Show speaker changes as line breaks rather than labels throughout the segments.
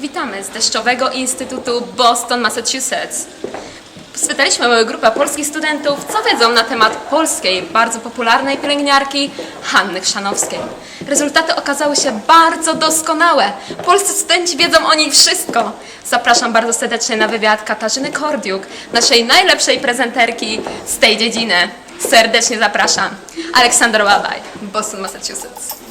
Witamy z Deszczowego Instytutu Boston, Massachusetts. Spytaliśmy małą grupę polskich studentów, co wiedzą na temat polskiej, bardzo popularnej pielęgniarki Hanny Chrzanowskiej. Rezultaty okazały się bardzo doskonałe. Polscy studenci wiedzą o niej wszystko. Zapraszam bardzo serdecznie na wywiad Katarzyny Kordiuk, naszej najlepszej prezenterki z tej dziedziny. Serdecznie zapraszam. Aleksander Łabaj, Boston, Massachusetts.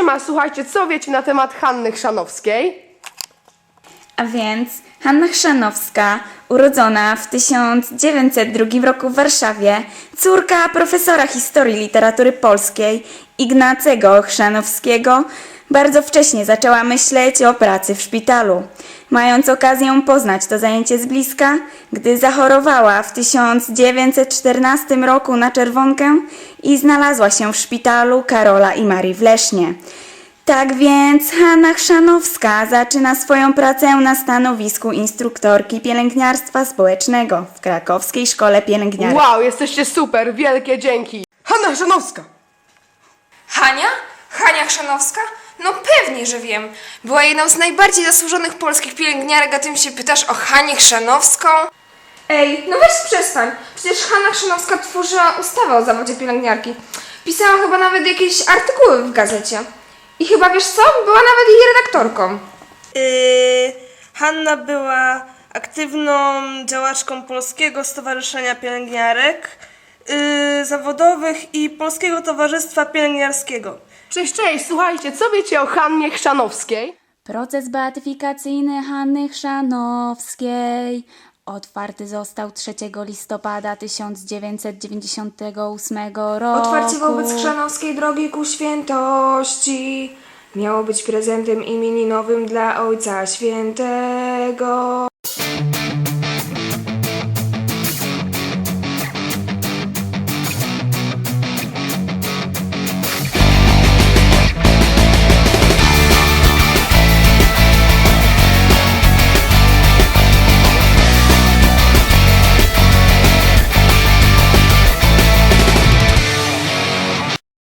Siema, słuchajcie, co wiecie na temat Hanny Chrzanowskiej?
A więc Hanna Chrzanowska, urodzona w 1902 roku w Warszawie, córka profesora historii literatury polskiej Ignacego Chrzanowskiego, bardzo wcześnie zaczęła myśleć o pracy w szpitalu. Mając okazję poznać to zajęcie z bliska, gdy zachorowała w 1914 roku na czerwonkę i znalazła się w szpitalu Karola i Marii w Lesznie. Tak więc Hanna Chrzanowska zaczyna swoją pracę na stanowisku instruktorki pielęgniarstwa społecznego w krakowskiej szkole pielęgniarek.
Wow, jesteście super, wielkie dzięki! Hanna Chrzanowska!
Hania? Hania Chrzanowska? No pewnie, że wiem. Była jedną z najbardziej zasłużonych polskich pielęgniarek, a ty mi się pytasz o Hanię Chrzanowską? Ej, no weź przestań. Przecież Hanna Chrzanowska tworzyła ustawę o zawodzie pielęgniarki. Pisała chyba nawet jakieś artykuły w gazecie. I chyba wiesz co? Była nawet jej redaktorką.
Yy, Hanna była aktywną działaczką Polskiego Stowarzyszenia Pielęgniarek yy, Zawodowych i Polskiego Towarzystwa Pielęgniarskiego.
Cześć, cześć, słuchajcie, co wiecie o Hannie Chrzanowskiej?
Proces beatyfikacyjny Hanny Chrzanowskiej otwarty został 3 listopada 1998 roku.
Otwarcie wobec Chrzanowskiej drogi ku świętości miało być prezentem imieninowym dla Ojca Świętego.